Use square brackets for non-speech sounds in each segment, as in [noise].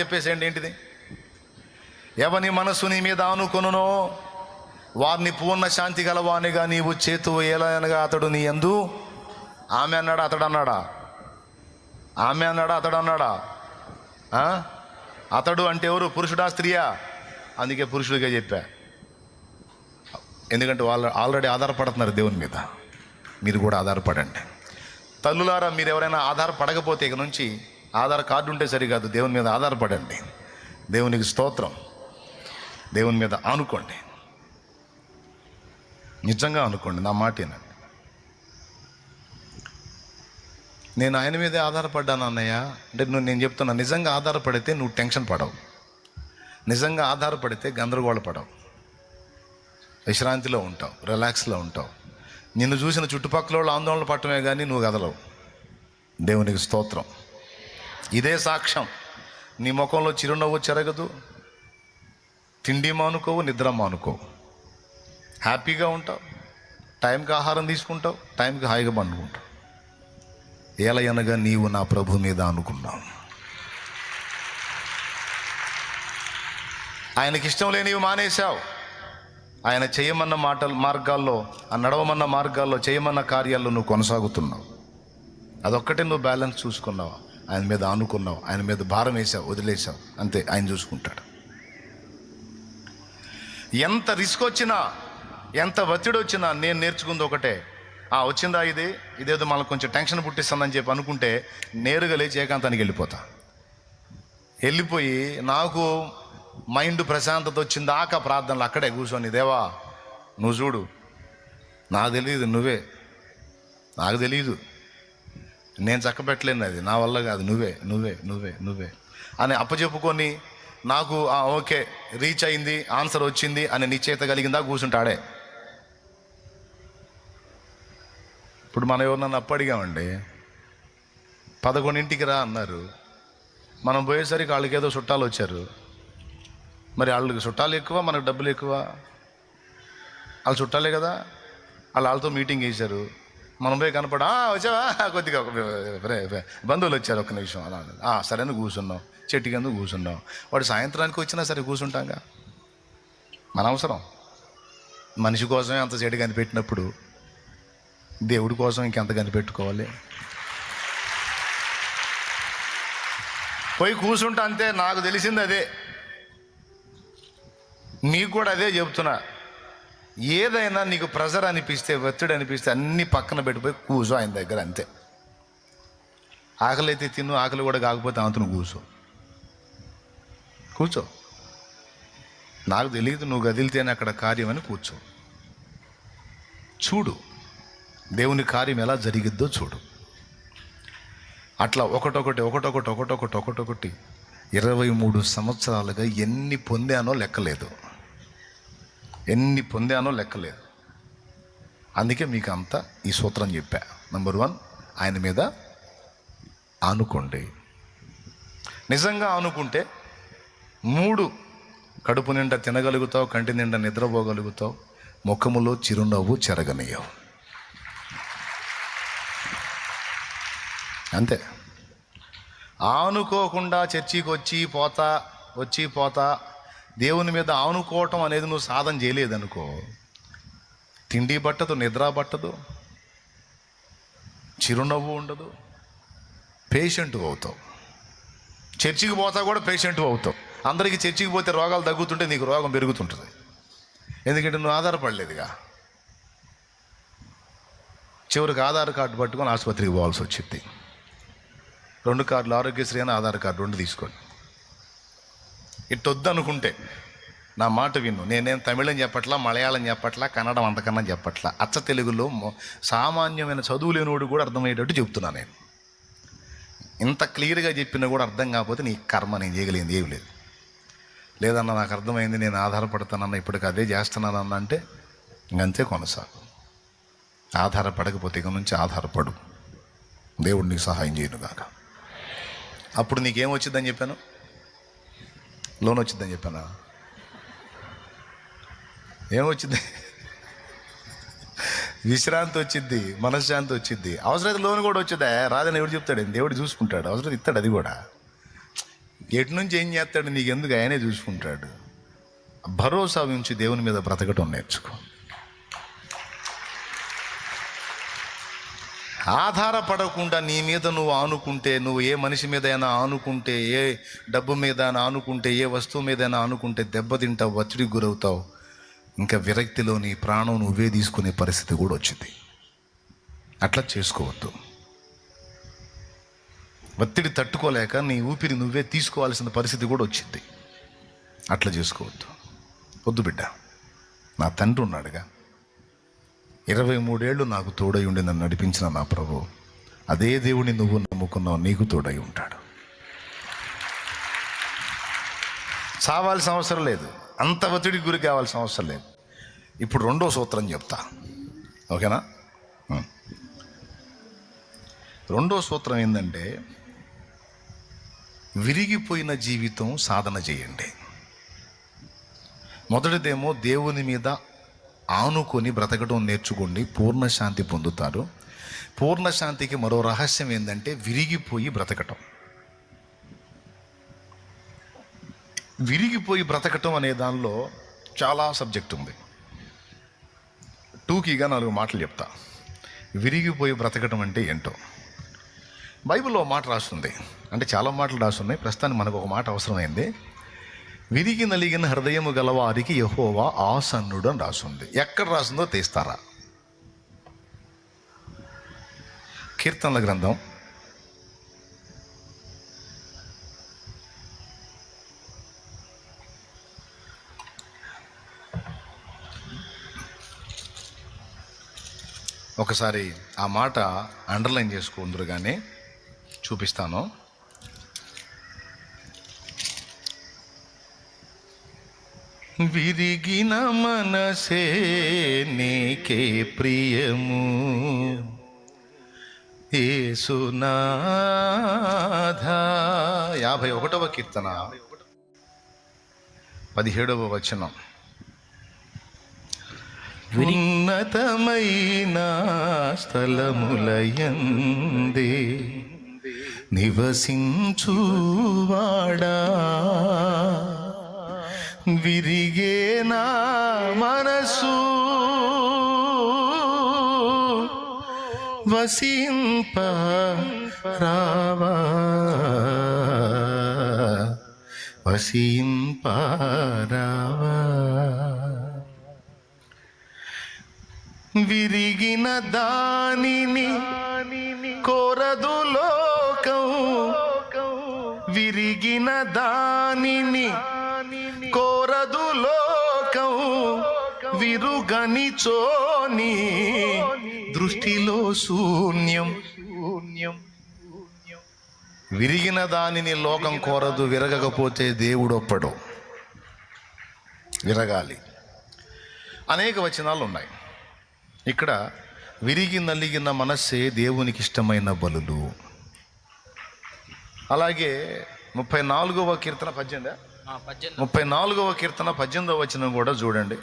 చెప్పేసేయండి ఏంటిది? ఎవని మనసు నీ మీద ఆనుకొనునో వారిని పూర్ణ శాంతి గలవానిగా నీవు చేతు వేయాలనగా అతడు నీ ఎందు ఆమె అన్నాడా? అతడు అన్నాడా? ఆమె అన్నాడా? అతడు అన్నాడా? ఆ? అతడు అంటే ఎవరు? పురుషుడా స్త్రీయా? అందుకే పురుషుడిగా చెప్పా. ఎందుకంటే వాళ్ళు ఆల్రెడీ ఆధారపడుతున్నారు దేవుని మీద. మీరు కూడా ఆధారపడండి. తల్లులారా మీరు ఎవరైనా ఆధారపడకపోతే ఇక నుంచి ఆధార్ కార్డు ఉంటే సరికాదు. దేవుని మీద ఆధారపడండి. దేవునికి స్తోత్రం. దేవుని మీద ఆనుకోండి. నిజంగా అనుకోండి నా మాట ఏనండి నేను ఆయన మీదే ఆధారపడ్డాను అన్నయ్య. అంటే నువ్వు నేను చెప్తున్నా నిజంగా ఆధారపడితే నువ్వు టెన్షన్ పడవు. నిజంగా ఆధారపడితే గందరగోళ పడవు. విశ్రాంతిలో ఉంటావు రిలాక్స్లో ఉంటావు. నిన్ను చూసిన చుట్టుపక్కల వాళ్ళు ఆందోళన పట్టమే కానీ నువ్వు కదలవు. దేవునికి స్తోత్రం. ఇదే సాక్ష్యం. నీ ముఖంలో చిరునవ్వు చెరగదు తిండి మానుకోవు నిద్ర మానుకోవు. హ్యాపీగా ఉంటావు టైంకి ఆహారం తీసుకుంటావు టైంకి హాయిగా పండుకుంటావు. ఏలయనగా నీవు నా ప్రభు మీద అనుకున్నావు ఆయనకి ఇష్టం లేనివి మానేశావు. ఆయన చేయమన్న మాటలు మార్గాల్లో ఆ నడవమన్న మార్గాల్లో చేయమన్న కార్యాల్లో నువ్వు కొనసాగుతున్నావు. అదొక్కటే నువ్వు బ్యాలెన్స్ చూసుకున్నావా? ఆయన మీద ఆనుకున్నావు ఆయన మీద భారం వేసావు వదిలేసావు. అంతే ఆయన చూసుకుంటాడు. ఎంత రిస్క్ వచ్చినా ఎంత ఒత్తిడి వచ్చినా నేను నేర్చుకుంది ఒకటే. ఆ వచ్చిందా ఇది? ఇదేదో మనకు కొంచెం టెన్షన్ పుట్టిస్తుందని చెప్పి అనుకుంటే నేరుగా లేచి ఏకాంతానికి వెళ్ళిపోతా. వెళ్ళిపోయి నాకు మైండ్ ప్రశాంతత వచ్చిందాక ప్రార్థనలు అక్కడే కూర్చొని దేవా నువ్వు చూడు. నాకు తెలియదు నువ్వే. నాకు తెలియదు నేను చక్కబెట్టలేను అది. నా వల్ల కాదు. నువ్వే నువ్వే నువ్వే నువ్వే. అని అప్పచెప్పుకొని నాకు ఓకే రీచ్ అయింది ఆన్సర్ వచ్చింది అని నిశ్చయిత కలిగిందా కూర్చుంటాడే. ఇప్పుడు మనం ఎవరినన్నా అప్పు అడిగామండి పదకొండింటికి రా అన్నారు. మనం పోయేసరికి వాళ్ళకి ఏదో చుట్టాలు వచ్చారు. మరి వాళ్ళకి చుట్టాలు ఎక్కువ మనకు డబ్బులు ఎక్కువ. వాళ్ళు చుట్టాలే కదా. వాళ్ళు వాళ్ళతో మీటింగ్ వేశారు మనం పోయి కనపడ వచ్చావా? [laughs] కొద్దిగా బంధువులు వచ్చారు ఒక్క నిమిషం అలా "ఆ, సరే అని కూర్చున్నాం చెట్టు కింద కూర్చున్నాం వాడు సాయంత్రానికి వచ్చినా సరే కూర్చుంటాంగా. మన అవసరం. మనిషి కోసమే అంత చెడు కనిపెట్టినప్పుడు దేవుడి కోసం ఇంకెంత కనిపెట్టుకోవాలి? పోయి కూర్చుంటా అంతే నాకు తెలిసింది అదే. మీకు కూడా అదే చెబుతున్నా ఏదైనా నీకు ప్రెజర్ అనిపిస్తే ఒత్తిడి అనిపిస్తే అన్ని పక్కన పెట్టిపోయి కూర్చో ఆయన దగ్గర అంతే. ఆకలి అయితే తిను ఆకలి కూడా కాకపోతే అంతను కూర్చో. కూర్చో. నాకు తెలియదు నువ్వు గదిలితేనే అక్కడ కార్యం అని కూర్చో. చూడు. దేవుని కార్యం ఎలా జరిగిద్దో చూడు. అట్లా ఒకటొకటి ఒకటొకటి ఒకటొకటి ఒకటొకటి ఇరవై మూడు సంవత్సరాలుగా ఎన్ని పొందానో లెక్కలేదు. ఎన్ని పొందానో లెక్కలేదు. అందుకే మీకు అంతా ఈ సూత్రం చెప్పా. నెంబర్ వన్ ఆయన మీద ఆనుకోండి. నిజంగా ఆనుకుంటే మూడు కడుపు నిండా తినగలుగుతావు కంటి నిండా నిద్రపోగలుగుతావు ముఖములో చిరునవ్వు చెరగనీయవు. అంతే. ఆనుకోకుండా చర్చికి వచ్చి పోతా వచ్చి పోతా దేవుని మీద ఆనుకోవటం అనేది నువ్వు సాధన చేయలేదనుకో. తిండి పట్టదు నిద్ర పట్టదు చిరునవ్వు ఉండదు పేషెంట్ అవుతావు. చర్చికి పోతా కూడా పేషెంట్ అవుతావు. అందరికీ చర్చికి పోతే రోగాలు తగ్గుతుంటే నీకు రోగం పెరుగుతుంటుంది. ఎందుకంటే నువ్వు ఆధారపడలేదుగా. చివరికి ఆధార్ కార్డు పట్టుకొని ఆసుపత్రికి పోవాల్సి వచ్చింది. రెండు కార్డులు ఆరోగ్యశ్రీ అని ఆధార్ కార్డు రెండు తీసుకోండి. ఇట్టొద్దు అనుకుంటే నా మాట విను. నేనేం తమిళం చెప్పట్లా మలయాళం చెప్పట్లా కన్నడం అంతకన్నా చెప్పట్లా. అచ్చ తెలుగులో సామాన్యమైన చదువు లేనివాడు కూడా అర్థమయ్యేటట్టు చెప్తున్నా నేను. ఇంత క్లియర్గా చెప్పినా కూడా అర్థం కాకపోతే నీ కర్మ నేను చేయగలిగింది ఏమి లేదు. లేదన్న నాకు అర్థమైంది నేను ఆధారపడతానన్న ఇప్పటికి అదే చేస్తున్నానన్న అంటే ఇంకంతే కొనసాగు. ఆధారపడకపోతే ఇక నుంచి ఆధారపడు. దేవుడు నీకు సహాయం చేయను కాక అప్పుడు నీకేం వచ్చిందని చెప్పాను? లోన్ వచ్చిందని చెప్పాను? ఏమొచ్చింది? విశ్రాంతి వచ్చింది మనశ్శాంతి వచ్చింది అవసరమైతే లోన్ కూడా వచ్చిందా? రాదని ఎవడు చెప్తాడు? దేవుడు చూసుకుంటాడు. అవసరం ఇస్తాడు అది కూడా. ఎటు నుంచి ఏం చేస్తాడు? నీకు ఎందుకు ఆయనే చూసుకుంటాడు. భరోసా ఉంచి దేవుని మీద బ్రతకటం నేర్చుకో. ఆధారపడకుండా నీ మీద నువ్వు ఆనుకుంటే నువ్వు ఏ మనిషి మీద అయినా ఆనుకుంటే ఏ డబ్బు మీద అయినా ఆనుకుంటే ఏ వస్తువు మీద అయినా ఆనుకుంటే దెబ్బతింటావు ఒత్తిడికి గురవుతావు. ఇంకా విరక్తిలో నీ ప్రాణం నువ్వే తీసుకునే పరిస్థితి కూడా వచ్చింది. అట్లా చేసుకోవద్దు. ఒత్తిడి తట్టుకోలేక నీ ఊపిరి నువ్వే తీసుకోవాల్సిన పరిస్థితి కూడా వచ్చింది. అట్లా చేసుకోవద్దు. వద్దు బిడ్డ. నా తండ్రి ఉన్నాడుగా. ఇరవై మూడేళ్ళు నాకు తోడై ఉండి నన్ను నడిపించిన నా ప్రభు అదే దేవుని నువ్వు నమ్ముకున్నావు నీకు తోడై ఉంటాడు. చావాల్సిన అవసరం లేదు. అంత ఒత్తిడికి గురి కావాల్సిన అవసరం లేదు. ఇప్పుడు రెండో సూత్రం చెప్తా. ఓకేనా? రెండో సూత్రం ఏంటంటే విరిగిపోయిన జీవితం సాధన చేయండి. మొదటిదేమో దేవుని మీద ఆనుకొని బ్రతకడం నేర్చుకోండి పూర్ణ శాంతి పొందుతారు. పూర్ణ శాంతికి మరో రహస్యం ఏంటంటే విరిగిపోయి బ్రతకటం. విరిగిపోయి బ్రతకటం అనే దానిలో చాలా సబ్జెక్ట్ ఉంది. టూకీగా నాలుగు మాటలు చెప్తా. విరిగిపోయి బ్రతకటం అంటే ఏంటో? బైబిల్లో మాట రాస్తుంది. అంటే చాలా మాటలు రాస్తున్నాయి ప్రస్తుతానికి మనకు ఒక మాట అవసరమైంది. విరిగి నలిగిన హృదయము గలవారికి యహోవా ఆసన్నుడు అని రాస్తుంది ఎక్కడ రాసిందో తీస్తారా? కీర్తనల గ్రంథం. ఒకసారి ఆ మాట అండర్లైన్ చేసుకుందరు కానీ చూపిస్తాను. విరిగిన మనసే నీకే ప్రియము. ఏసునాథ యాభై ఒకటవ కీర్తన. పదిహేడవ వచనం. ఉన్నతమైన స్థలములయందే నివసించువాడా. విరిగే నా మనసు. వసింప రావా. వసింప రావా. విరిగిన దానిని కోరదు లోకం. విరిగిన దానిని విరుగని చోని దృష్టిలో శూన్యం. శూన్యం విరిగిన దానిని లోకం కోరదు విరగకపోతే దేవుడు ఒప్పడు విరగాలి. అనేక వచనాలు ఉన్నాయి ఇక్కడ విరిగి నలిగిన మనస్సే దేవునికి ఇష్టమైన బలులు. అలాగే ముప్పై నాలుగవ కీర్తన పద్దెనిమిది? ముప్పై నాలుగవ కీర్తన పద్దెనిమిదవ వచనం కూడా చూడండి.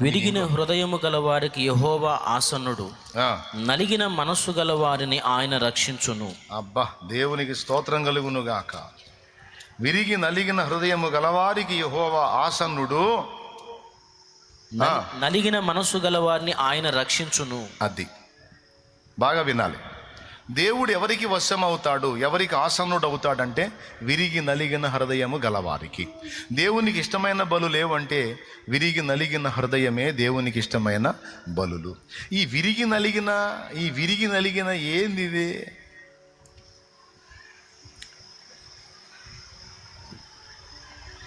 విరిగిన హృదయము గలవారికి యహోవా ఆసన్నుడు. ఆ, నలిగిన మనస్సు గలవారిని ఆయన రక్షించును. అబ్బా దేవునికి స్తోత్రం కలుగును గాక విరిగి నలిగిన హృదయము గలవారికి యెహోవా ఆసన్నుడు. నలిగిన మనస్సు గలవారిని ఆయన రక్షించును. అది. బాగా వినాలి. దేవుడు ఎవరికి వశం అవుతాడు ఎవరికి ఆసనుడు అవుతాడంటే విరిగి నలిగిన హృదయము గలవారికి. దేవునికి ఇష్టమైన బలు లేవంటే విరిగి నలిగిన హృదయమే దేవునికి ఇష్టమైన బలులు. ఈ విరిగి నలిగిన ఈ విరిగి నలిగిన ఏంది ఇది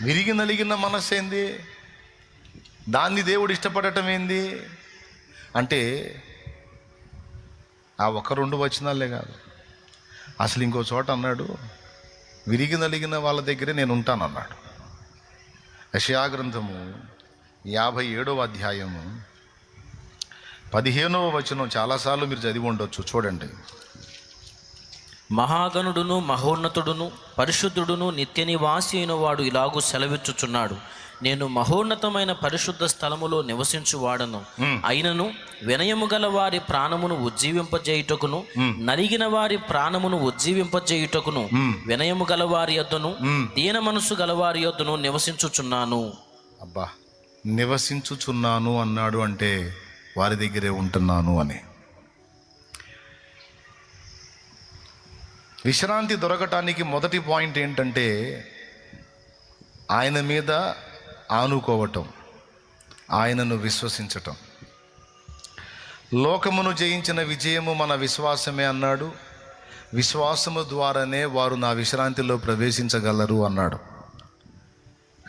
విరిగి నలిగిన మనస్సు ఏంది దాన్ని దేవుడు ఇష్టపడటం ఏంది? అంటే ఆ ఒక్క రెండు వచనాలే కాదు. అసలు ఇంకో చోట అన్నాడు విరిగి నలిగిన వాళ్ళ దగ్గరే నేను ఉంటానన్నాడు. యషయా గ్రంథము యాభై ఏడవ అధ్యాయము పదిహేనవ వచనం చాలాసార్లు మీరు చదివి ఉండొచ్చు చూడండి. మహాగణుడును మహోన్నతుడును పరిశుద్ధుడును నిత్య నివాసి అయిన వాడు ఇలాగూ సెలవిచ్చుచున్నాడు. నేను మహోన్నతమైన పరిశుద్ధ స్థలములో నివసించువాడను. అయినను వినయము గల వారి ప్రాణమును ఉజ్జీవింపజేయుటకును నలిగిన వారి ప్రాణమును ఉజ్జీవింపజేయుటకును వినయము గల వారి యొద్దను దీన మనసు గల వారి యొద్దను నివసించుచున్నాను. అబ్బా నివసించుచున్నాను అన్నాడు అంటే వారి దగ్గరే ఉంటున్నాను అని. విశ్రాంతి దొరకటానికి మొదటి పాయింట్ ఏంటంటే ఆయన మీద ఆనుకోవటం ఆయనను విశ్వసించటం. లోకమును జయించిన విజయము మన విశ్వాసమే అన్నాడు. విశ్వాసము ద్వారానే వారు నా విశ్రాంతిలో ప్రవేశించగలరు అన్నాడు.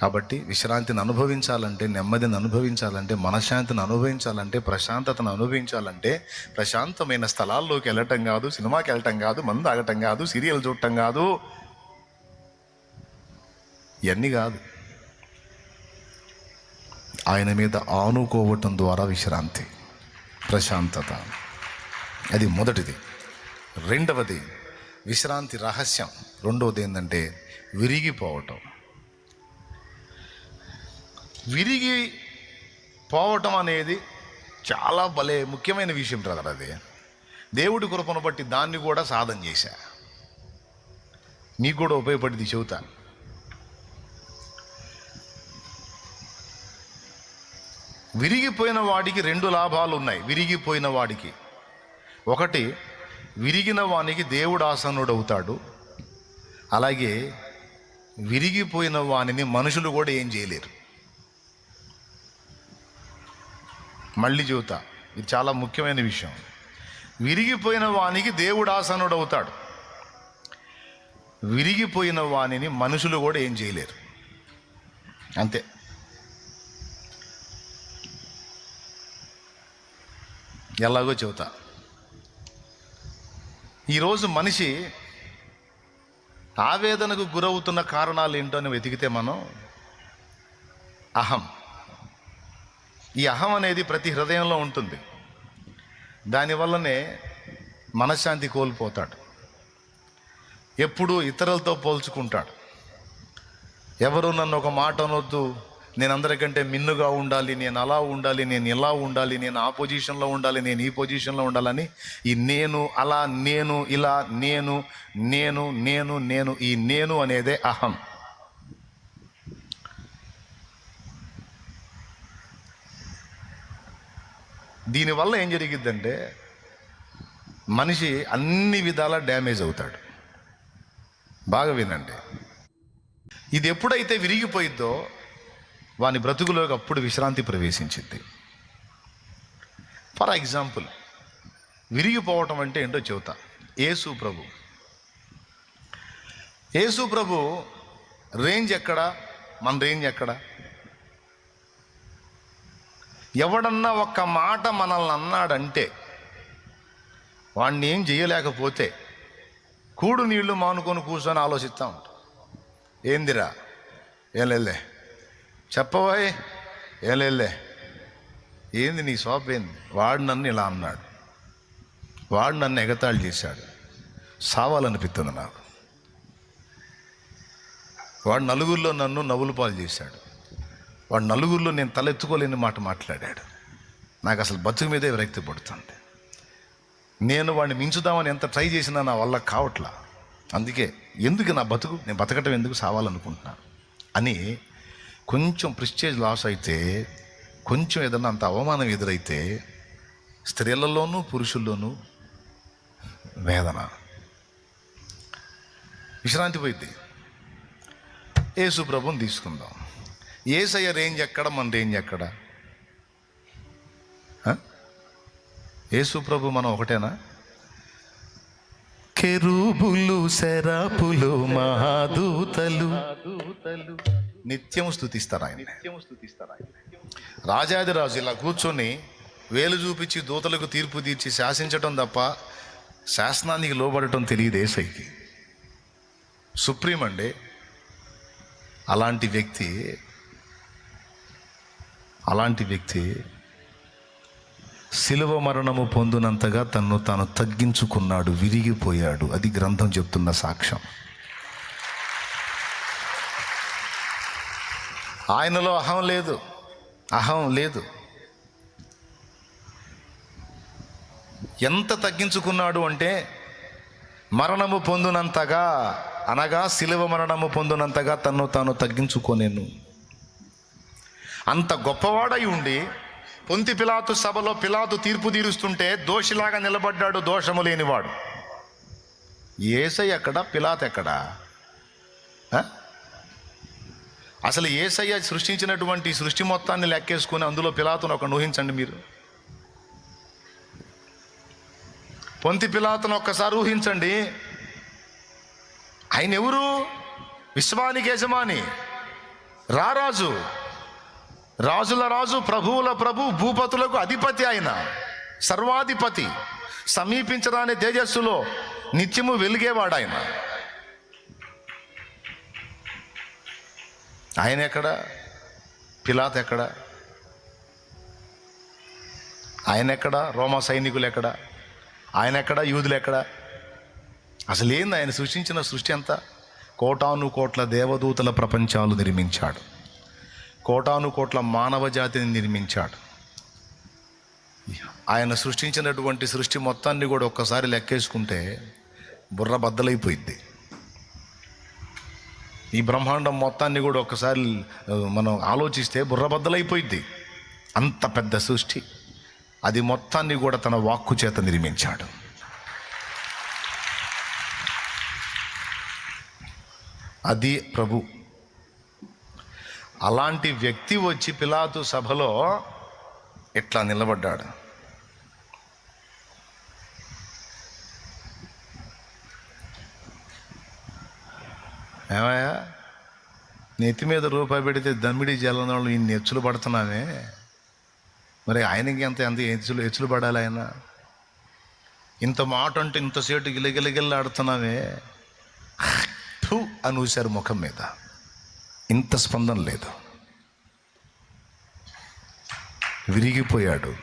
కాబట్టి విశ్రాంతిని అనుభవించాలంటే నెమ్మదిని అనుభవించాలంటే మనశ్శాంతిని అనుభవించాలంటే ప్రశాంతతను అనుభవించాలంటే ప్రశాంతమైన స్థలాల్లోకి వెళ్ళటం కాదు సినిమాకి వెళ్ళటం కాదు మందు ఆగటం కాదు సీరియల్ చూడటం కాదు. ఇవన్నీ కాదు. ఆయన మీద ఆనుకోవటం ద్వారా విశ్రాంతి ప్రశాంతత. అది మొదటిది. రెండవది విశ్రాంతి రహస్యం. రెండవది ఏంటంటే విరిగిపోవటం. విరిగి పోవటం అనేది చాలా భలే ముఖ్యమైన విషయం బ్రదర్ అది. దేవుడి కృపను బట్టి దాన్ని కూడా సాధన చేశా. మీకు కూడా ఉపయోగపడింది చెబుతాను విరిగిపోయిన వాడికి రెండు లాభాలు ఉన్నాయి విరిగిపోయిన వాడికి. ఒకటి విరిగిన వానికి దేవుడు అవుతాడు అలాగే విరిగిపోయిన వానిని మనుషులు కూడా ఏం చేయలేరు. మళ్ళీ చెబుతా ఇది చాలా ముఖ్యమైన విషయం. విరిగిపోయిన వానికి దేవుడు అవుతాడు విరిగిపోయిన వానిని మనుషులు కూడా ఏం చేయలేరు. అంతే. ఎలాగో చెబుతా. ఈరోజు మనిషి ఆవేదనకు గురవుతున్న కారణాలు ఏంటో అని వెతికితే మనం అహం. ఈ అహం అనేది ప్రతి హృదయంలో ఉంటుంది. దానివల్లనే మనశ్శాంతి కోల్పోతాడు. ఎప్పుడూ ఇతరులతో పోల్చుకుంటాడు. ఎవరు నన్ను ఒక మాట అనొద్దు నేను అందరికంటే మిన్నుగా ఉండాలి నేను అలా ఉండాలి నేను ఇలా ఉండాలి నేను ఆ పొజిషన్లో ఉండాలి నేను ఈ పొజిషన్లో ఉండాలని ఈ నేను అలా నేను ఇలా నేను నేను నేను నేను ఈ నేను అనేదే అహం. దీనివల్ల ఏం జరిగిద్దంటే మనిషి అన్ని విధాల డ్యామేజ్ అవుతాడు. బాగా వినండి. ఇది ఎప్పుడైతే విరిగిపోయిద్దో వాని బ్రతుకులోకి అప్పుడు విశ్రాంతి ప్రవేశించింది. ఫర్ ఎగ్జాంపుల్ విరిగిపోవటం అంటే ఏంటో చెబుతా. యేసు ప్రభు. యేసు ప్రభు రేంజ్ ఎక్కడ? మన రేంజ్ ఎక్కడ? ఎవడన్నా ఒక్క మాట మనల్ని అన్నాడంటే వాడిని ఏం చేయలేకపోతే కూడు నీళ్ళు మానుకొని కూర్చొని ఆలోచిస్తూ ఉంటాం. ఏందిరా? ఏం లేదులే. చెప్పబోయ్? ఏలేలే ఏంది నీ సోప్ ఏంది? వాడు నన్ను ఇలా అన్నాడు. వాడు నన్ను ఎగతాళి చేశాడు. సావాలనిపిస్తుంది నాకు. వాడు నలుగురిలో నన్ను నవ్వులు పాలు చేశాడు. వాడు నలుగురిలో నేను తలెత్తుకోలేని మాట మాట్లాడాడు. నాకు అసలు బతుకు మీదే విరక్తి పడుతుంది. నేను వాడిని మించుదామని ఎంత ట్రై చేసినా నా వల్ల కావట్లా. అందుకే ఎందుకు నా బతుకు? నేను బతకటం ఎందుకు సావాలనుకుంటున్నాను? అని కొంచెం ప్రిస్టేజ్ లాస్ అయితే కొంచెం ఏదన్నా అంత అవమానం ఎదురైతే స్త్రీలలోనూ పురుషుల్లోనూ వేదన. విశ్రాంతి పోయింది యేసు ప్రభుని తీసుకుందాం. ఏసయ్య రేంజ్ ఎక్కడ మన రేంజ్ ఎక్కడ? ఆ? యేసు ప్రభు మనం ఒకటేనా? కెరూబులు శరాపులు మహాదూతలు. నిత్యము స్థుతిస్తారు ఆయన. రాజాదిరాజు ఇలా కూర్చొని వేలు చూపించి దూతలకు తీర్పు తీర్చి శాసించటం తప్ప శాసనానికి లోబడటం తెలియదు ఏసైకి. సుప్రీం అండి అలాంటి వ్యక్తి అలాంటి వ్యక్తి శిలువ మరణము పొందినంతగా తన్ను తాను తగ్గించుకున్నాడు విరిగిపోయాడు. అది గ్రంథం చెప్తున్న సాక్ష్యం. ఆయనలో అహం లేదు. అహం లేదు. ఎంత తగ్గించుకున్నాడు అంటే మరణము పొందునంతగా అనగా శిలువ మరణము పొందునంతగా తను తాను తగ్గించుకోనేను. అంత గొప్పవాడై ఉండి పొంతి పిలాతు సభలో పిలాతు తీర్పు తీరుస్తుంటే దోషిలాగా నిలబడ్డాడు దోషము లేనివాడు. ఏసై ఎక్కడ? పిలాత్ ఎక్కడ? అసలు ఏసయ్య సృష్టించినటువంటి సృష్టి మొత్తాన్ని లెక్కేసుకుని అందులో పిలాతును ఒక ఊహించండి మీరు. పొంతి పిలాతును ఒక్కసారి ఊహించండి. ఆయన ఎవరు? విశ్వానికి యజమాని రారాజు రాజుల రాజు ప్రభువుల ప్రభు భూపతులకు అధిపతి ఆయన సర్వాధిపతి సమీపించరాని తేజస్సులో నిత్యము వెలిగేవాడు ఆయన ఆయన ఎక్కడ? పిలాత్ ఎక్కడ? ఆయన ఎక్కడ? రోమా సైనికులు ఎక్కడ? ఆయన ఎక్కడ? యూదులు ఎక్కడ? అసలు ఏంది ఆయన సృష్టించిన సృష్టి అంతా? కోటాను కోట్ల దేవదూతల ప్రపంచాలు నిర్మించాడు. కోటాను కోట్ల మానవ జాతిని నిర్మించాడు. ఆయన సృష్టించినటువంటి సృష్టి మొత్తాన్ని కూడా ఒక్కసారి లెక్కేసుకుంటే బుర్ర బద్దలైపోయింది ఈ బ్రహ్మాండం మొత్తాన్ని కూడా ఒక్కసారి మనం ఆలోచిస్తే బుర్రబద్దలైపోయింది అంత పెద్ద సృష్టి. అది మొత్తాన్ని కూడా తన వాక్కు చేత నిర్మించాడు. అది ప్రభు. అలాంటి వ్యక్తి వచ్చి పిలాతు సభలో ఇట్లా నిలబడ్డాడు. ఏమయ్యా? నెత్తి మీద రూపాయి పెడితే దమ్మిడి జలంలో ఇన్ని ఎచ్చులు పడుతున్నామే మరి ఆయనకి ఎంత ఎంత ఎచ్చులు ఎచ్చులు పడాలి ఆయన? ఇంత మాట అంటే ఇంతసేటు గిలగిలగిల్లాడుతున్నామే టూ అని ఊశారు ముఖం మీద. ఇంత స్పందన లేదు. విరిగిపోయాడు.